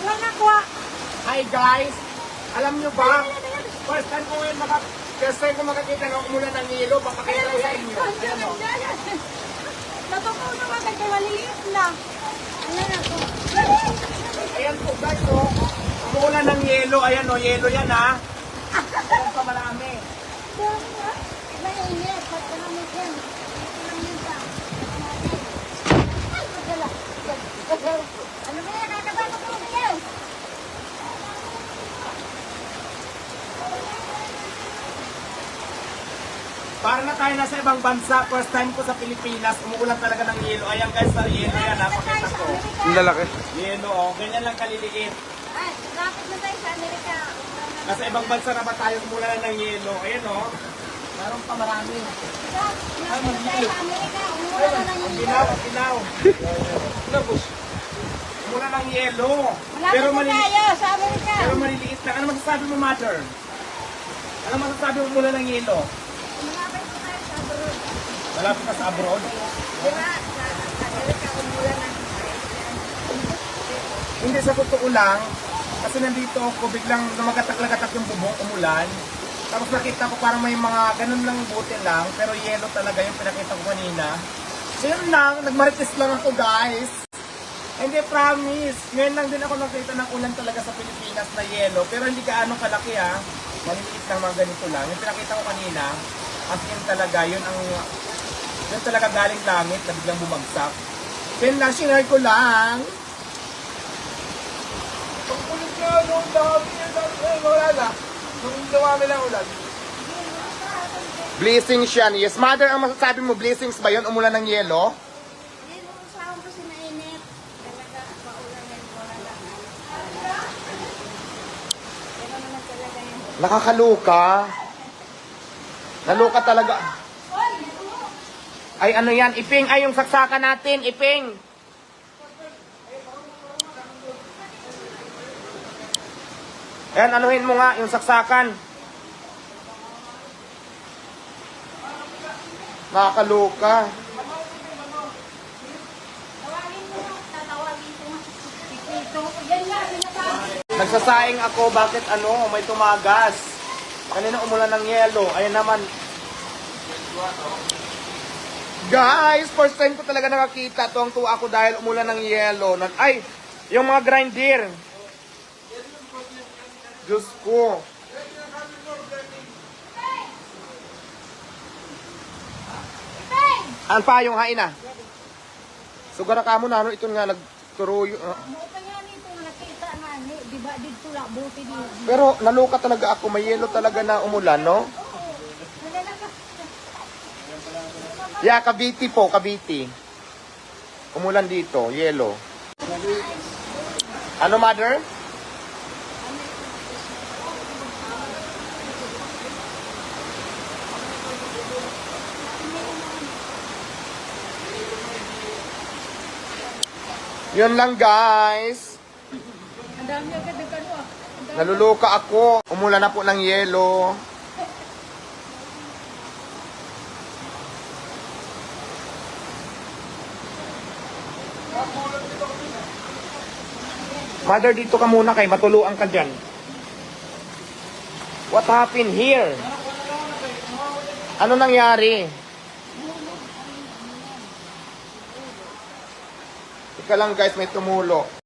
Wala na kuha. Hi guys! Alam nyo ba? First time ko ngayon maka... First time ko makakita ng umulan ng hilo. Papakita ko sa inyo. Ayan o. Natutuwa naman kasi maliliit na. Ano na to? Ayan po guys o. Umulan ng yelo. Ayan o. Yelo yan ha. Ayan pa marami. Mainit. Ba't ka namin yan? Mainit ka. Ay, magdala. Ano ba yan? Kakaba ko po yan. Para na tayo nasa ibang bansa. First time ko sa Pilipinas. Umuulan talaga ng yelo. Ayan guys sa yelo yan ha. Pakita ko. Ang lalaki. Yelo o. Ganyan lang kaliliit. Ay, lapit na tayo sa Amerika. Nasa ibang bansa na ba tayo umulan ng yelo? Ayan o. Meron pa marami. Sa Amerika. Umuha na lang yung Ginaw, ginaw. Umulan ng yelo. Pero maliliit. tayo sa Amerika. Pero maliliit lang. Ano masasabi mo, mother? Ano masasabi mo mula ng yelo? Malapit ka sa abroad? Hindi sa totoo lang, kasi nandito ako, biglang lumagatak-lagatak yung bubong, umulan. Tapos nakita ko parang may mga ganun lang buti lang, pero yelo talaga yung pinakita ko kanina. So yun lang, nagmarites lang ako guys. Hindi, promise. Ngayon lang din ako nakita ng ulan talaga sa Pilipinas na yelo, pero hindi gaano kalaki ha. Maliliit lang mga ganito lang. Yung pinakita ko kanina, as in talaga, yun ang yun talaga galing langit na biglang bumagsak. Yun lang, sinare ko lang. Ang kulit nga, no, dami, dami, wala na. Nung dumami lang ulan. Blessings yan. Yes, mother, ang masasabi mo, blessings ba yun? Umulan ng yelo? Nakakaluka. Naluka talaga. Ay, ano yan? Iping, ay, yung saksakan natin. Iping. Ayan, anuhin mo nga, yung saksakan. Sinasabi. Nagsasaing ako, bakit ano, may tumagas. Kanina umulan ng yelo. Ayan naman. Guys, first time ko talaga nakakita. Tuwang tuwa ako dahil umulan ng. Nan- Ay, yung mga grinder. Diyos ko. Ano pa yung hain na? Sugara ka mo na, ano, ito nga, nagturuyo. ah. Mo pa nga nito, nakita nga ni, di ba, dito lang, buti di. Pero naluka talaga ako, may yelo talaga na umulan, no? Yeah, Cavite po, Cavite. Umulan dito, yelo. Ano, mother? Yun lang, guys. Dami agad ng ano ah. Naluluka ako. Umulan na po ng yelo. Mother, dito ka muna kay matuluan ka dyan. What happened here? Ano nangyari? Ika lang guys, may tumulo.